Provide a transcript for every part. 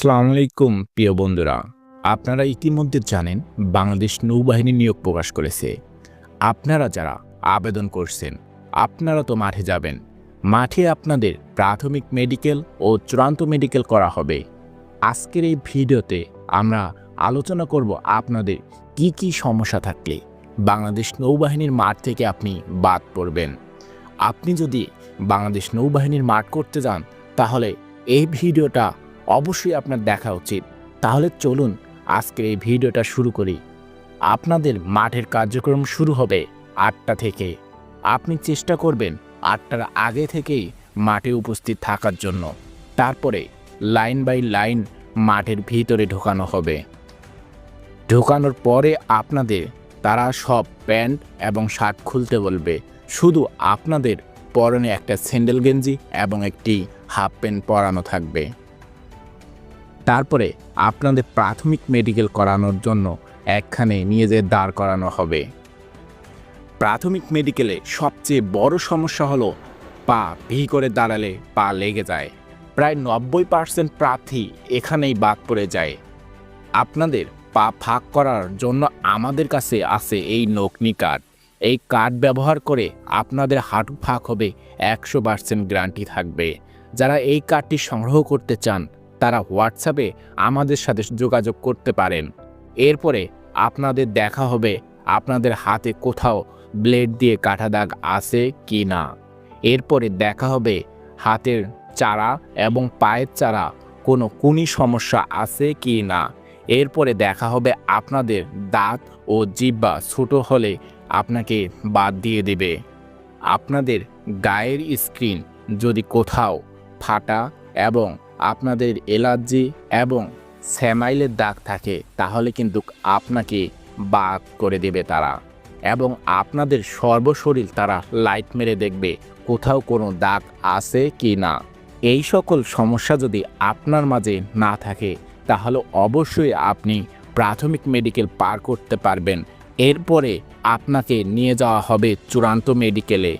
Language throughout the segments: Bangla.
আসসালামু আলাইকুম, প্রিয় বন্ধুরা। আপনারা ইতিমধ্যে জানেন, বাংলাদেশ নৌবাহিনী নিয়োগ প্রকাশ করেছে। আপনারা যারা আবেদন করছেন, আপনারা তো মাঠে যাবেন। মাঠে আপনাদের প্রাথমিক মেডিকেল ও চূড়ান্ত মেডিকেল করা হবে। আজকের এই ভিডিওতে আমরা আলোচনা করব আপনাদের কি কি সমস্যা থাকলে বাংলাদেশ নৌবাহিনীর মাঠ থেকে আপনি বাদ পড়বেন। আপনি যদি বাংলাদেশ নৌবাহিনীর মাঠ করতে যান, তাহলে এই ভিডিওটা অবশ্যই আপনার দেখা উচিত। তাহলে চলুন আজকের এই ভিডিওটা শুরু করি। আপনাদের মাঠের কার্যক্রম শুরু হবে আটটা থেকে। আপনি চেষ্টা করবেন আটটার আগে থেকেই মাঠে উপস্থিত থাকার জন্য। তারপরে লাইন বাই লাইন মাঠের ভিতরে ঢোকানো হবে। ঢোকানোর পরে আপনাদের তারা সব প্যান্ট এবং শার্ট খুলতে বলবে। শুধু আপনাদের পরনে একটা স্যান্ডেল গেঞ্জি এবং একটি হাফ প্যান্ট পরানো থাকবে। তারপরে আপনাদের প্রাথমিক মেডিকেল করানোর জন্য একখানে যেয়ে দাঁড় করানো হবে। প্রাথমিক মেডিকেলে সবচেয়ে বড় সমস্যা হলো পা ভি করে দাঁড়ালে পা লেগে যায়। প্রায় নব্বই পার্সেন্ট প্রার্থী এখানেই বাদ পড়ে যায়। আপনাদের পা ফাঁক করার জন্য আমাদের কাছে আছে এই নকনি কার্ড। এই কার্ড ব্যবহার করে আপনাদের হাঁটু ফাঁক হবে, একশো পার্সেন্ট গ্যারান্টি থাকবে। যারা এই কার্ডটি সংগ্রহ করতে চান তারা হোয়াটসঅ্যাপে আমাদের সাথে যোগাযোগ করতে পারেন। এরপরে আপনাদের দেখা হবে আপনাদের হাতে কোথাও ব্লেড দিয়ে কাটা দাগ আছে কি না। এরপরে দেখা হবে হাতের চারা এবং পায়ের চারা কোনো কুনি সমস্যা আছে কি না। এরপরে দেখা হবে আপনাদের দাঁত ও জিব্বা ছোট হলে আপনাকে বাদ দিয়ে দেবে। আপনাদের গায়ের স্ক্রিন যদি কোথাও ফাটা এবং আপনাদের এলার্জি এবং স্যামাইলের দাগ থাকে, তাহলে কিন্তু আপনাকে বাদ করে দেবে তারা। এবং আপনাদের সর্বশরীর তারা লাইট মেরে দেখবে, কোথাও কোনো দাগ আছে কি না। এই সকল সমস্যা যদি আপনার মাঝে না থাকে, তাহলে অবশ্যই আপনি প্রাথমিক মেডিকেল পার করতে পারবেন। এরপরে আপনাকে নিয়ে যাওয়া হবে চূড়ান্ত মেডিকেলে।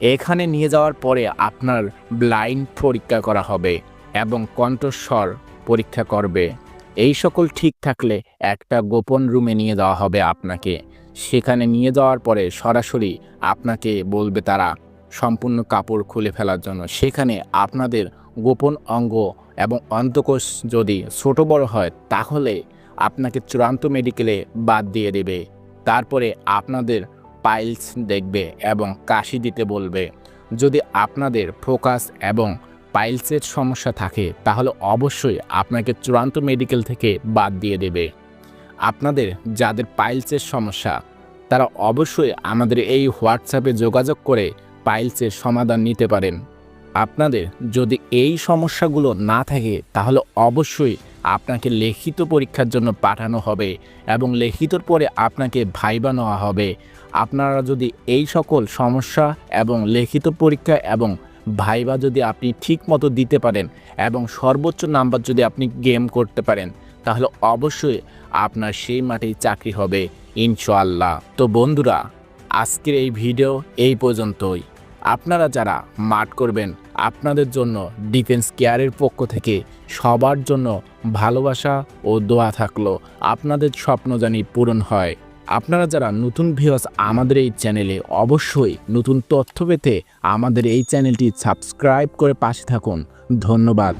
এখানে নিয়ে যাওয়ার পরে আপনার ব্লাইন্ড পরীক্ষা করা হবে। এবং কণ্ঠস্বর পরীক্ষা করবে। এই সকল ঠিক থাকলে একটা গোপন রুমে নিয়ে যাওয়া হবে আপনাকে। সেখানে নিয়ে যাওয়ার পরে সরাসরি আপনাকে বলবে তারা সম্পূর্ণ কাপড় খুলে ফেলার জন্য। সেখানে আপনাদের গোপন অঙ্গ এবং অন্তকোষ যদি ছোট বড় হয়, তাহলে আপনাকে চূড়ান্ত মেডিকেলে বাদ দিয়ে দেবে। তারপরে আপনাদের পাইলস দেখবে এবং কাশি দিতে বলবে। যদি আপনাদের ফোকাস এবং পাইলসের সমস্যা থাকে, তাহলে অবশ্যই আপনাকে চূড়ান্ত মেডিকেল থেকে বাদ দিয়ে দেবে। আপনাদের, যাদের পাইলসের সমস্যা, তারা অবশ্যই আমাদের এই হোয়াটসঅ্যাপে যোগাযোগ করে পাইলসের সমাধান নিতে পারেন। আপনাদের, যদি এই সমস্যাগুলো না থাকে, তাহলে অবশ্যই আপনাকে লিখিত পরীক্ষার জন্য পাঠানো হবে এবং লিখিতর পরে আপনাকে ভাইবা নেওয়া হবে। আপনারা যদি এই সকল সমস্যা এবং লিখিত পরীক্ষা এবং ভাইবা যদি আপনি ঠিক মতো দিতে পারেন এবং সর্বোচ্চ নাম্বার যদি আপনি গেম করতে পারেন, তাহলে অবশ্যই আপনার সেই মাঠেই চাকরি হবে, ইনশাআল্লাহ। তো বন্ধুরা, আজকের এই ভিডিও এই পর্যন্তই। আপনারা যারা মাঠ করবেন, আপনাদের জন্য ডিফেন্স কেয়ারের পক্ষ থেকে সবার জন্য ভালোবাসা ও দোয়া থাকল। আপনাদের স্বপ্ন জানি পূরণ হয়। আপনারা যারা নতুন ভিউস আমাদের এই চ্যানেলে অবশ্যই নতুন তথ্য পেতে আমাদের এই চ্যানেলটি সাবস্ক্রাইব করে পাশে থাকুন। ধন্যবাদ।